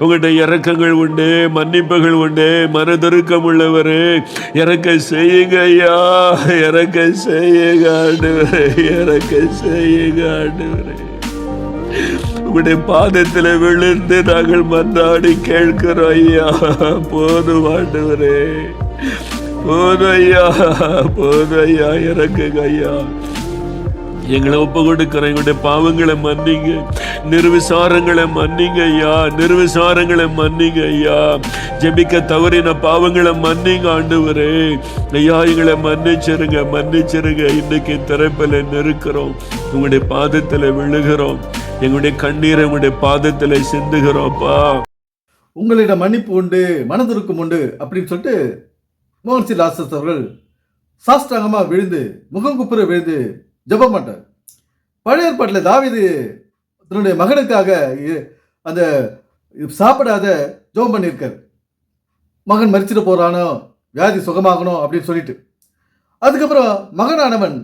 உங்கள்கிட்ட இறக்கங்கள் உண்டு மன்னிப்புகள் உண்டு மனதுருக்கம் உள்ளவர் இறக்க செய்யுங்க ஐயா இறக்க செய்யுங்க ஆண்டவரே இறக்க செய்யுங்க ஆண்டவரே. உங்களுடைய பாதத்தில் விழுந்து நாங்கள் மன்றாடி கேட்கிறோம் ஐயா. போதும் ஆண்டவரே. போதும் ஐயா போதும் ஐயா இறக்குங்க ஐயா. எங்களை ஒப்பு கொடுக்கிறோம். எங்களுடைய பாவங்களை மன்னிங்க. நிர்விசாரங்களை மன்னிங்க ஐயா. நிர்விசாரங்களை மன்னிங்க ஐயா. ஜெபிக்க தவறின பாவங்களை மன்னிங்க ஆண்டவரே. ஐயா எங்களை மன்னிச்சிருங்க மன்னிச்சிருங்க. இன்னைக்கு திரைப்பில் நெருக்கிறோம் உங்களுடைய பாதத்தில் விழுகிறோம். எங்களுடைய கண்ணீரை உங்களுடைய பாதத்தில் சிந்துகிறோம்ப்பா உங்களிடம் மன்னிப்பு உண்டு மனதிருக்கும் உண்டு அப்படின்னு சொல்லிட்டு மோகன்சி லாசஸ் அவர்கள் சாஷ்டாங்கமாக விழுந்து முகங்குப்புற விழுந்து ஜெபம் பண்ணுறார் பழைய ஏற்பாட்டில் தாவீது தன்னுடைய மகனுக்காக அந்த சாப்பிடாத ஜெபம் பண்ணியிருக்கார். மகன் மறிச்சிட போகிறானோ வியாதி சுகமாகணும் அப்படின்னு சொல்லிட்டு. அதுக்கப்புறம் மகனானவன்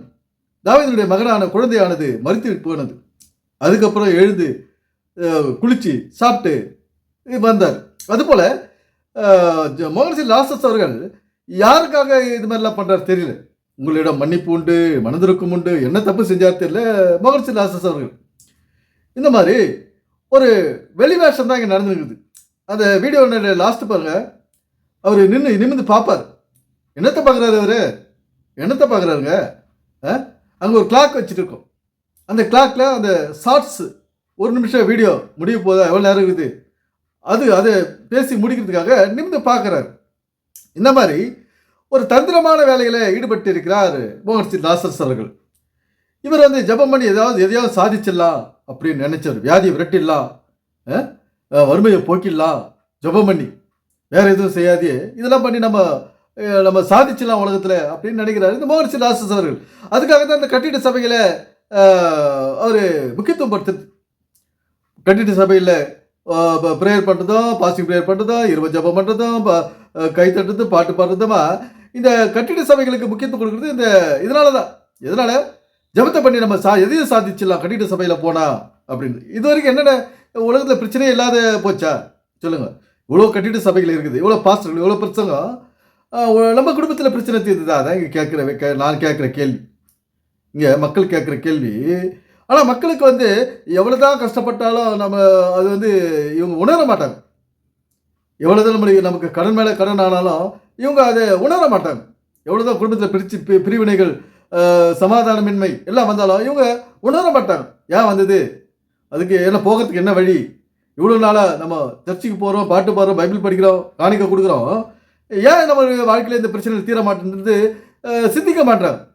தாவிதனுடைய மகனான குழந்தையானது மறுத்து போனது. அதுக்கப்புறம் எழுந்து குளிச்சு சாப்பிட்டு வந்தார். அதுபோல் மோகன்சி லாசஸ் அவர்கள் யாருக்காக இது மாதிரிலாம் பண்ணுறாரு தெரியல. உங்களிடம் மன்னிப்பு உண்டு மனதிருக்கும் உண்டு. என்ன தப்பு செஞ்சார் தெரியல? மகர்ஷி லாசஸ் அவர்கள். இந்த மாதிரி ஒரு வெளிவேஷம் தான் இங்கே நடந்துருக்குது. அந்த வீடியோ லாஸ்ட் பாருங்கள் அவர் நின்று நிமிந்து பார்ப்பார். என்னத்தை பார்க்குறாரு அவர்? என்னத்தை பார்க்குறாருங்க? அங்கே ஒரு கிளாக் வச்சுட்டு இருக்கோம். அந்த கிளாக்ல அந்த ஷார்ட்ஸ் ஒரு நிமிஷம் வீடியோ முடிய போதா எவ்வளோ நேரம் இருக்குது? அது அதை பேசி முடிக்கிறதுக்காக நிமிந்து பார்க்குறாரு. இந்த மாதிரி ஒரு தந்திரமான வேலையில் ஈடுபட்டு இருக்கிறார் மோகன்சி லாசர்ஸ் அவர்கள் இவர் வந்து ஜெபம் பண்ணி ஏதாவது எதையாவது சாதிச்சிடலாம் அப்படின்னு நினைச்சவர். வியாதியை விரட்டிடலாம் வறுமையை போக்கிடலாம் ஜெபம் பண்ணி. வேற எதுவும் செய்யாதே. இதெல்லாம் பண்ணி நம்ம நம்ம சாதிச்சிடலாம் உலகத்தில் அப்படின்னு நினைக்கிறாரு இந்த மோகன்சி லாசர்ஸ் அவர்கள் அதுக்காக தான் இந்த கட்டிட சபைகளை அவர் முக்கியத்துவம் படுத்து கட்டிட சபையில் ப்ரேயர் பண்ணுறதும் பாசிங் ப்ரேயர் பண்ணுறதும் இருவ ஜபம் பண்ணுறதும் கை தட்டுறதும் பாட்டு பாடுறதுமா இந்த கட்டிட சபைகளுக்கு முக்கியத்துவம் கொடுக்குறது இந்த இதனால தான் எதனால? ஜபத்தை பண்ணி நம்ம சா எதையும் சாதிச்சிடலாம் கட்டிட சபையில் போனா அப்படின்னு. இது வரைக்கும் என்னென்ன உலகத்தில் பிரச்சனையே இல்லாத போச்சா? சொல்லுங்கள் இவ்வளோ கட்டிட சபைகள் இருக்குது இவ்வளோ பாஸ்டர்கள் இவ்வளோ பிரச்சனை நம்ம குடும்பத்தில் பிரச்சனை தீர்ந்ததா? அதான் இங்கே கேட்குற கே- நான் கேட்குற கேள்வி. இங்கே மக்கள் கேட்குற கேள்வி. ஆனால் மக்களுக்கு வந்து எவ்வளோ தான் கஷ்டப்பட்டாலும் நம்ம அது வந்து இவங்க உணர மாட்டாங்க. எவ்வளோதான் நம்மளுக்கு நமக்கு கடன் மேலே கடன் ஆனாலும் இவங்க அதை உணர மாட்டாங்க. எவ்வளோ தான் குடும்பத்தில் பிரிச்சு பி- பிரிவினைகள் சமாதானமின்மை எல்லாம் வந்தாலும் இவங்க உணர மாட்டாங்க. ஏன் வந்தது? அதுக்கு என்ன போகிறதுக்கு என்ன வழி? இவ்வளோ நாளாக நம்ம சர்ச்சுக்கு போகிறோம் பாட்டு பாடுறோம் பைபிள் படிக்கிறோம் காணிக்க கொடுக்குறோம். ஏன் நம்ம வாழ்க்கையில் இந்த பிரச்சனை தீர மாட்டேன்றது? சிந்திக்க மாட்டாங்க.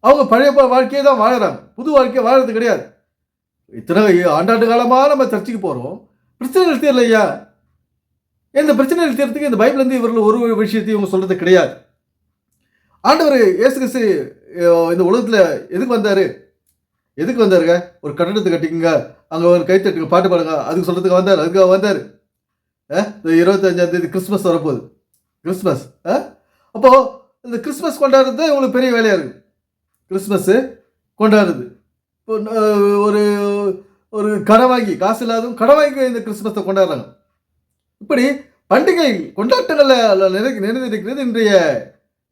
அவங்க பழைய வாழ்க்கையை தான் வாழறாங்க. புது வாழ்க்கையை வாழறது கிடையாது. இத்தனை ஆண்டாண்டு காலமாக நம்ம சர்ச்சுக்கு போகிறோம் பிரச்சனைகள் தீரலையா? இந்த பிரச்சனையை தீர்த்துக்கு இந்த பைபிள்லேருந்து இவர்கள் ஒரு ஒரு விஷயத்தையும் இவங்க சொல்கிறது கிடையாது. ஆண்டவர் இயேசு கிறிஸ்து இந்த உலகத்தில் எதுக்கு வந்தார்? எதுக்கு வந்தாருங்க? ஒரு கட்டடத்தை கட்டிக்குங்க. அங்கே ஒரு கைத்தட்டுங்க பாட்டு பாடுங்க. அதுக்கு சொல்கிறதுக்கு வந்தார் அதுக்காக வந்தார். இந்த இருபத்தஞ்சாம் தேதி கிறிஸ்மஸ் வரப்போகுது. கிறிஸ்மஸ் அப்போது இந்த கிறிஸ்மஸ் கொண்டாடுறது தான் பெரிய வேலையாக இருக்குது கிறிஸ்மஸ்ஸு கொண்டாடுறது. இப்போ ஒரு ஒரு கடன் வாங்கி காசு இல்லாதவங்க கடன் வாங்கி இந்த கிறிஸ்மஸை கொண்டாடுறாங்க. இப்படி பண்டிகை கொண்டாட்டங்களில் நிறை நிறைந்திருக்கிறது இன்றைய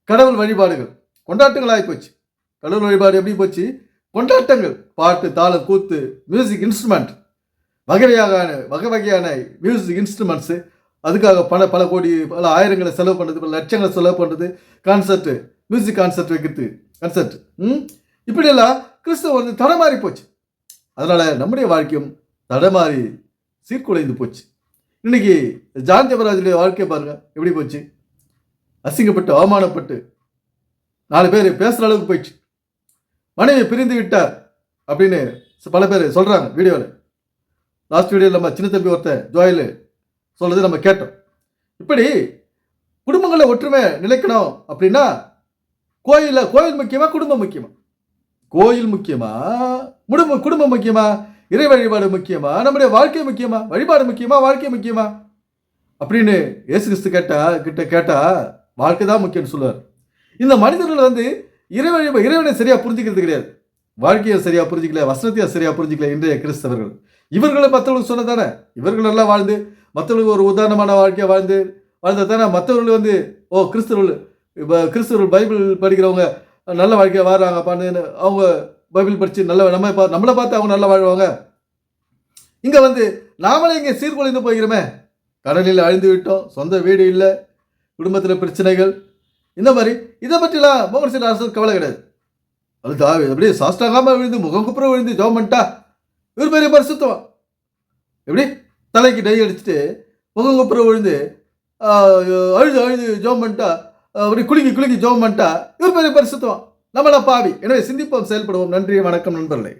கடவுள் வழிபாடுகள். கொண்டாட்டங்கள் ஆகிப்போச்சு கடவுள் வழிபாடு எப்படி போச்சு? கொண்டாட்டங்கள். பாட்டு தாளம் கூத்து மியூசிக் இன்ஸ்ட்ருமெண்ட் வகை வகையான வகை வகையான மியூசிக் இன்ஸ்ட்ருமெண்ட்ஸு அதுக்காக பல பல கோடி பல ஆயிரங்களை செலவு பண்ணுறது பல லட்சங்களை செலவு பண்ணுறது கான்சர்ட்டு மியூசிக் கான்சர்ட் வைக்கிறது. கான்சர்ட் ம்? இப்படியெல்லாம் கிறிஸ்தவம் வந்து தடமாறி போச்சு. அதனால் நம்முடைய வாழ்க்கையும் தடமாறி சீர்குலைந்து போச்சு. இன்னைக்கு ஜான் ஜபராஜுடைய வாழ்க்கையை பாருங்க எப்படி போச்சு? அசிங்கப்பட்டு அவமானப்பட்டு நாலு பேர் பேசுகிற அளவுக்கு போயிடுச்சு. மனைவி பிரிந்து விட்டார் அப்படின்னு பல பேர் சொல்கிறாங்க வீடியோவில் லாஸ்ட் வீடியோவில் நம்ம சின்ன தம்பி ஒருத்தன் ஜோயில் சொல்றது நம்ம கேட்டோம். இப்படி குடும்பங்களில் ஒற்றுமை நிலைக்கணும் அப்படின்னா கோயிலில் கோயில் முக்கியமா குடும்பம் முக்கியமா? கோயில் முக்கியமா? குடும்பம் குடும்பம் முக்கியமா? இறை வழிபாடு முக்கியமா? நம்முடைய வாழ்க்கை முக்கியமா? வழிபாடு முக்கியமா? வாழ்க்கை முக்கியமா? அப்படின்னு இயேசு கிறிஸ்து கேட்டா கிட்ட கேட்டா வாழ்க்கை தான் முக்கியம்னு சொல்லுவார். இந்த மனிதர்கள் வந்து இறை வழிபா இறைவனை சரியா புரிஞ்சுக்கிறது கிடையாது. வாழ்க்கையை சரியா புரிஞ்சிக்கல வசனத்தையும் சரியா புரிஞ்சிக்கல இன்றைய கிறிஸ்தவர்கள். இவர்களை மற்றவங்களுக்கு சொன்னதானே? இவர்கள் நல்லா வாழ்ந்து மற்றவங்களுக்கு ஒரு உதாரணமான வாழ்க்கையை வாழ்ந்து வாழ்ந்தது தானே மற்றவர்கள் வந்து ஓ கிறிஸ்தவர்கள் இப்போ கிறிஸ்தவர்கள் பைபிள் படிக்கிறவங்க நல்ல வாழ்க்கையை வாழ்றாங்கப்பான்னு அவங்க பைபிள் படித்து நல்ல நம்ம பா நம்மளை பார்த்து அவங்க நல்லா வாழ்வாங்க. இங்கே வந்து நாமளே இங்கே சீர்குலைந்து போகிறோமே கடலில் அழிந்து விட்டோம் சொந்த வீடு இல்லை குடும்பத்தில் பிரச்சனைகள். இந்த மாதிரி இதை பற்றிலாம் மோகன் சிங் அரசு கவலை கிடையாது. அது தாவி அப்படியே சாஸ்டாகாமல் விழுந்து முகம் குப்புறம் விழுந்து ஜோம் பண்ணிட்டா இவர் பெரிய பரிசுத்தம் எப்படி? தலைக்கு டை அடிச்சுட்டு முகம் குப்புறம் விழுந்து அழுது அழுது ஜோம் பண்ணிட்டா அப்படி குலுங்கி குலுங்கி ஜோம் பண்ணிட்டா இவர் பெரிய பரிசுத்தம் நம்மள பாவி. எனவே சிந்திப்போம் செயல்படுவோம். நன்றி வணக்கம் நண்பர்களே.